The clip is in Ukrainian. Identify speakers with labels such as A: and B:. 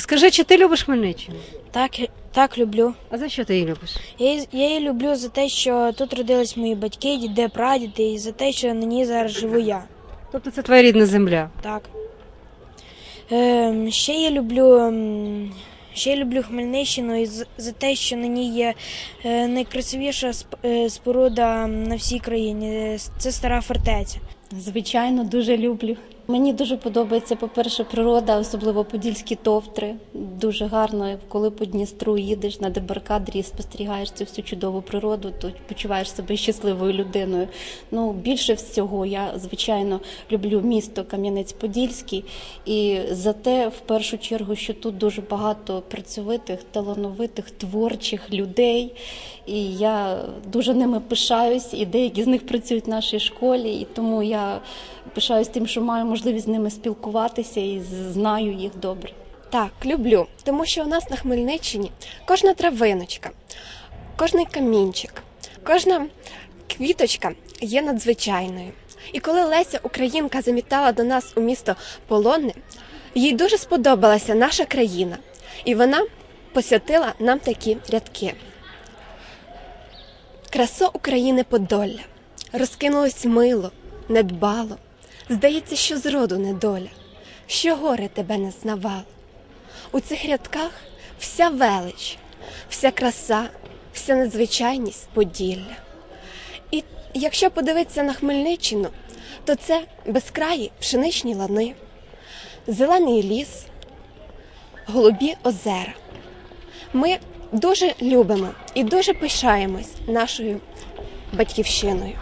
A: Скажи, чи ти любиш Хмельниччину?
B: Так, так люблю.
A: А за що ти її любиш?
B: Я, її- я її люблю за те, що тут родились мої батьки, діди, прадіди, і за те, що на ній зараз живу я.
A: Тобто це твоя рідна земля.
B: Так. Ем, ще я люблю. ем, Ще я люблю Хмельниччину і з- за те, що на ній є е, найкрасивіша сп- е, споруда на всій країні. Це стара фортеця.
C: Звичайно, дуже люблю. Мені дуже подобається, по-перше, природа, особливо подільські товтри. Дуже гарно, коли по Дністру їдеш на дебаркадрі спостерігаєш цю всю чудову природу, то почуваєш себе щасливою людиною. Ну, більше всього, я звичайно люблю місто Кам'янець-Подільський, і за те, в першу чергу, що тут дуже багато працьовитих, талановитих, творчих людей. І я дуже ними пишаюсь, і деякі з них працюють в нашій школі, і тому я пишаюсь тим, що маю можливість з ними спілкуватися і знаю їх добре.
D: Так, люблю, тому що у нас на Хмельниччині кожна травиночка, кожний камінчик, кожна квіточка є надзвичайною. І коли Леся Українка замітала до нас у місто Полонне, їй дуже сподобалася наша країна, і вона посвятила нам такі рядки. Красо України Подолля розкинулось мило, недбало. Здається, що зроду недоля, що горе тебе не знавало. У цих рядках вся велич, вся краса, вся надзвичайність Поділля. І якщо подивитися на Хмельниччину, то це безкраї пшеничні лани, зелений ліс, голубі озера. Ми дуже любимо і дуже пишаємось нашою батьківщиною.